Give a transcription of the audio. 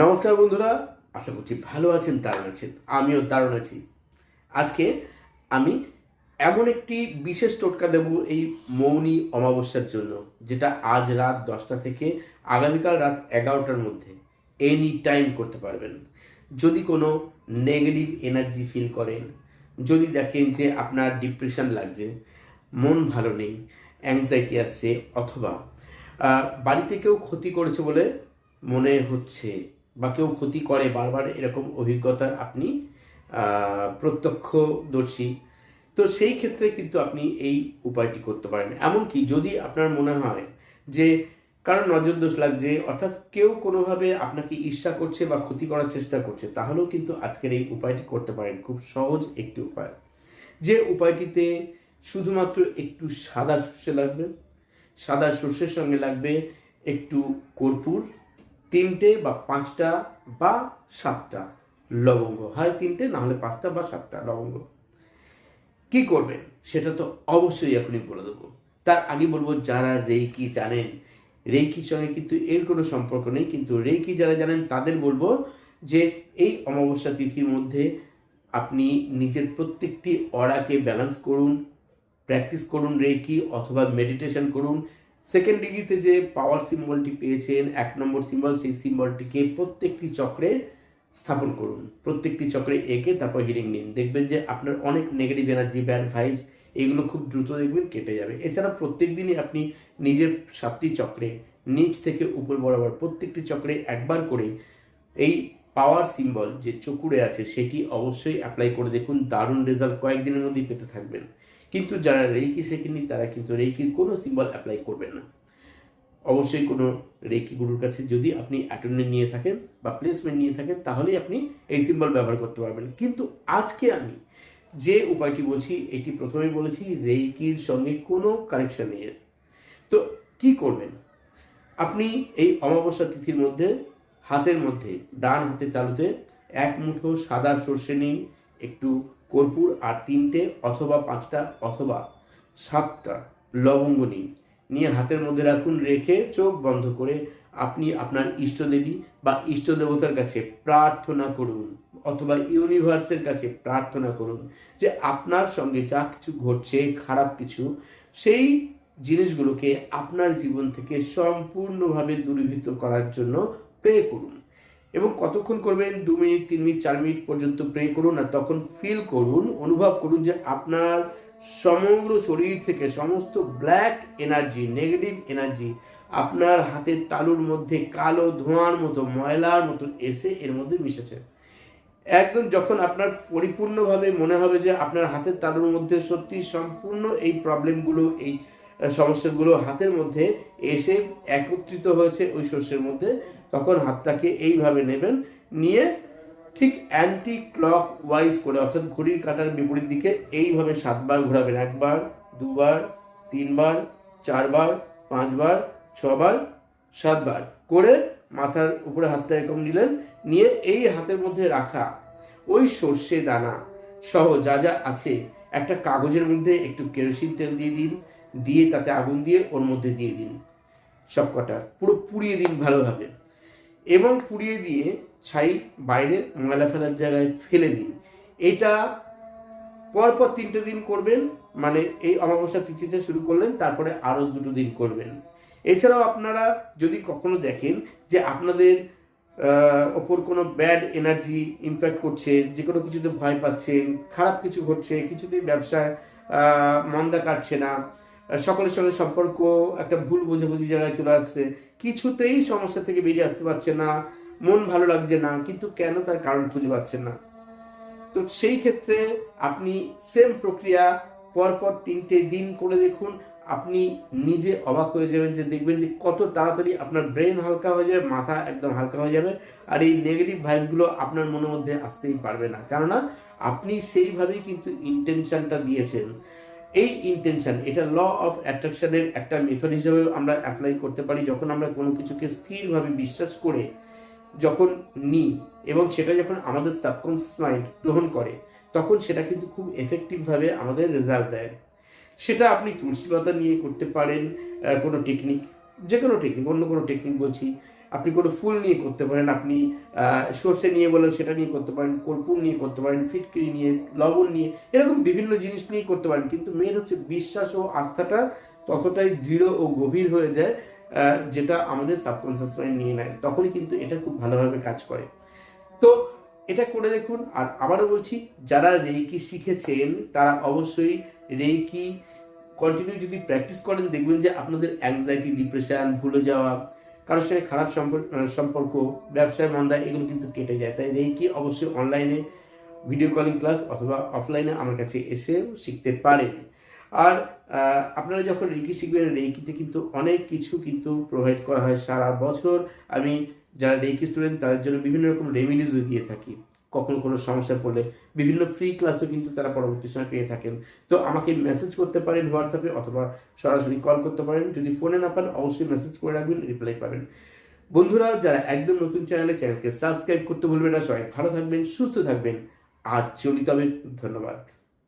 নমস্কার বন্ধুরা, আশা করছি ভালো আছেন, দারুণ আছেন। আমিও দারুণ আছি। আজকে আমি এমন একটি বিশেষ টোটকা দেব এই মৌনী অমাবস্যার জন্য, যেটা আজ রাত দশটা থেকে আগামীকাল রাত এগারোটার মধ্যে এনি টাইম করতে পারবেন। যদি কোনো নেগেটিভ এনার্জি ফিল করেন, যদি দেখেন যে আপনার ডিপ্রেশন লাগছে, মন ভালো নেই অ্যাংজাইটি আসছে, অথবা বাড়িতে কেউ ক্ষতি করেছে বলে মনে হচ্ছে বা কেউ ক্ষতি করে বারবার এরকম অভিজ্ঞতা আপনি প্রত্যক্ষদর্শী, তো সেই ক্ষেত্রে কিন্তু আপনি এই উপায়টি করতে পারেন। এমনকি যদি আপনার মনে হয় যে কারণ নজর দোষ লাগছে, অর্থাৎ কেউ কোনোভাবে আপনাকে ঈর্ষা করছে বা ক্ষতি করার চেষ্টা করছে, তাহলেও কিন্তু আজকের এই উপায়টি করতে পারেন। খুব সহজ একটি উপায়। যে উপায়টিতে শুধুমাত্র একটু সাদা সর্ষে লাগবে, সাদা সর্ষের সঙ্গে লাগবে একটু কর্পূর তিনটে বা পাঁচটা বা সাতটা। লবঙ্গ। হয় তিনটে, না হলে পাঁচটা বা সাতটা লবঙ্গ। কি করবেন সেটা তো অবশ্যই এখনই বলে দেবো। তার আগে বলব, যারা রেইকি জানেন রেইকির সঙ্গে কিন্তু এর কোনো সম্পর্ক নেই, কিন্তু রেইকি যারা জানেন তাদের বলব যে এই অমাবস্যা তিথির মধ্যে আপনি নিজের প্রত্যেকটি অরাকে ব্যালেন্স করুন প্র্যাকটিস করুন রেকি অথবা মেডিটেশন করুন। সেকেন্ড ডিগ্রিতে যে পাওয়ার সিম্বলটি পেয়েছেন, এক নম্বর সিম্বল সেই সিম্বলটিকে প্রত্যেকটি চক্রে স্থাপন করুন। প্রত্যেকটি চক্রে এঁকে তারপর হিলিং নিন। দেখবেন যে আপনার অনেক নেগেটিভ এনার্জি ব্যাড ভাইবস এগুলো খুব দ্রুত দেখবেন কেটে যাবে। এছাড়া প্রত্যেক দিনই আপনি নিজের সাতটি চক্রে, নিচ থেকে উপর বরাবর প্রত্যেকটি চক্রে একবার করে এই পাওয়ার সিম্বল যে চকুরে আছে, সেটি অবশ্যই অ্যাপ্লাই করে দেখুন। দারুণ রেজাল্ট কয়েকদিনের মধ্যেই পেতে থাকবেন। কিন্তু যারা রেইকি শেখেননি, তারা কিন্তু রেইকির কোনো সিম্বল অ্যাপ্লাই করবেন না। অবশ্যই কোনো রেকি গুরুর কাছে যদি আপনি অ্যাটেন্ডেন্ট নিয়ে থাকেন বা প্লেসমেন্ট নিয়ে থাকেন, তাহলেই আপনি এই সিম্বল ব্যবহার করতে পারবেন। কিন্তু আজকে আমি যে উপায়টি বলছি, এটি প্রথমেই বলেছি, রেইকির সঙ্গে কোনো কানেকশন নেই তো কি করবেন? আপনি এই অমাবস্যা তিথির মধ্যে, হাতের মধ্যে, ডান হাতের তালুতে এক মুঠো সাদা সর্ষে নিন, একটু কর্পূর আর তিনটে অথবা পাঁচটা অথবা সাতটা লবঙ্গ নিন নিয়ে হাতের মধ্যে রাখুন, রেখে চোখ বন্ধ করে আপনি আপনার ইষ্টদেবী বা ইষ্ট দেবতার কাছে প্রার্থনা করুন অথবা ইউনিভার্সের কাছে প্রার্থনা করুন যে আপনার সঙ্গে যা কিছু ঘটছে, খারাপ কিছু, সেই জিনিসগুলোকে আপনার জীবন থেকে সম্পূর্ণভাবে দূরীভূত করার জন্য প্রে করুন। এবং কতক্ষণ করবেন? দু মিনিট, তিন মিনিট, চার মিনিট পর্যন্ত প্রে করুন আর তখন ফিল করুন, অনুভব করুন যে আপনার সমগ্র শরীর থেকে সমস্ত ব্ল্যাক এনার্জি নেগেটিভ এনার্জি আপনার হাতের তালুর মধ্যে কালো ধোঁয়ার মতো, ময়লার মতো এসে এর মধ্যে মিশেছে। একদম যখন আপনার পরিপূর্ণভাবে মনে হবে যে আপনার হাতের তালুর মধ্যে সত্যি সম্পূর্ণ এই প্রবলেমগুলো এই সমস্যাগুলো হাতের মধ্যে এসে একত্রিত হয়েছে ওই শস্যের মধ্যে, তখন হাতটাকে এইভাবে নেবেন, নিয়ে ঠিক অ্যান্টি ক্লক ওয়াইজ করে, অর্থাৎ ঘড়ির কাটার বিপরীত দিকে এইভাবে সাতবার ঘোরাবেন, একবার, দুবার, তিনবার, চারবার, পাঁচবার, ছবার, সাতবার করে মাথার উপরে হাতটা এরকম নিলেন, নিয়ে এই হাতের মধ্যে রাখা ওই সর্ষে দানা সহ যা যা আছে, একটা কাগজের মধ্যে একটু কেরোসিন তেল দিয়ে দিন দিয়ে তাতে আগুন দিয়ে ওর মধ্যে দিয়ে দিন। সব কটা পুরো পুড়িয়ে দিন ভালোভাবে। এবং পুড়িয়ে দিয়ে ছাই বাইরে ময়লা ফেলার জায়গায় ফেলে দিন। এটা পরপর তিনটে দিন করবেন। মানে এই অমাবস্যা তিথিতে শুরু করলেন, তারপরে আরও দুটো দিন করবেন। এছাড়াও আপনারা যদি কখনো দেখেন যে আপনাদের ওপর কোনো ব্যাড এনার্জি ইমপ্যাক্ট করছে, যে কোনো কিছুতে ভয় পাচ্ছেন, খারাপ কিছু ঘটছে কিছুতেই ব্যবসায় মন্দা কাটছে না সকলের সঙ্গে সম্পর্ক, একটা ভুল বোঝাবুঝি জায়গায় চলে আসছে, কিছুতেই সমস্যা থেকে বেরিয়ে আসতে পারছে না, মন ভালো লাগছে না, কিন্তু কেন তার কারণ খুঁজে পাচ্ছেন না? তো সেই ক্ষেত্রে আপনি সেম প্রক্রিয়া পরপর তিনটে দিন করে দেখুন, আপনি নিজে অবাক হয়ে যাবেন যে দেখবেন যে কত তাড়াতাড়ি আপনার ব্রেন হালকা হয়ে যাবে, মাথা একদম হালকা হয়ে যাবে, আর এই নেগেটিভ ভাইবসগুলো আপনার মনের মধ্যে আসতেই পারবে না। কেননা আপনি সেইভাবেই কিন্তু ইন্টেনশনটা দিয়েছেন। এই ইন্টেনশন এটা ল অফ অ্যাট্রাকশনের একটা মেথড হিসেবে আমরা অ্যাপ্লাই করতে পারি যখন আমরা কোনো কিছুকে স্থিরভাবে বিশ্বাস করে যখন নিই এবং সেটা যখন আমাদের সাবকনসিয়াস মাইন্ড গ্রহণ করে, তখন সেটা কিন্তু খুব এফেক্টিভভাবে আমাদের রেজাল্ট দেয়। সেটা আপনি তুলসী পাতা নিয়ে করতে পারেন কোনো টেকনিক যে কোনো টেকনিক অন্য কোনো টেকনিক বলছি। আপনি কোনো ফুল নিয়ে করতে পারেন, আপনি সর্ষে নিয়ে বলেন, সেটা নিয়ে করতে পারেন, কর্পূর নিয়ে করতে পারেন, ফিটকিরি নিয়ে, লবণ নিয়ে, এরকম বিভিন্ন জিনিস নিয়ে করতে পারেন। কিন্তু মেন হচ্ছে বিশ্বাস ও আস্থাটা ততটাই দৃঢ় ও গভীর হয়ে যায় যেটা আমাদের সাবকনসিয়াস মাইন্ড নিয়ে নেয়। তখনই কিন্তু এটা খুব ভালোভাবে কাজ করে। তো এটা করে দেখুন। আর আবারও বলছি, যারা রেইকি শিখেছেন, তারা অবশ্যই রেইকি কন্টিনিউ যদি প্র্যাকটিস করেন, দেখবেন যে আপনাদের অ্যাংজাইটি ডিপ্রেশন ভুলে যাওয়া, কারোর সঙ্গে খারাপ সম্পর্ক ব্যবসায় মন্দা, এগুলো কিন্তু কেটে যায়। তাই রেইকি অবশ্যই অনলাইনে ভিডিও কলিং ক্লাস অথবা অফলাইনে আমার কাছে এসে শিখতে পারেন। আর আপনারা যখন রেকি শিখবেন রেকিতে কিন্তু অনেক কিছু কিন্তু প্রোভাইড করা হয় সারা বছর। আমি যারা রেকি স্টুডেন্ট তাদের জন্য বিভিন্ন রকম রেমিডিজও দিয়ে থাকি। কখনো কোনো সমস্যা পড়লে বিভিন্ন ফ্রি ক্লাসও কিন্তু তারা পরবর্তী সময় পেয়ে থাকেন। তো আমাকে মেসেজ করতে পারেন হোয়াটসঅ্যাপে অথবা সরাসরি কল করতে পারেন। যদি ফোনে না পান, অবশ্যই মেসেজ করে রাখবেন রিপ্লাই পাবেন। বন্ধুরা, যারা একদম নতুন চ্যানেলে চ্যানেলকে সাবস্ক্রাইব করতে ভুলবেন না, সবাই ভালো থাকবেন, সুস্থ থাকবেন। আর চলিত হবে ধন্যবাদ।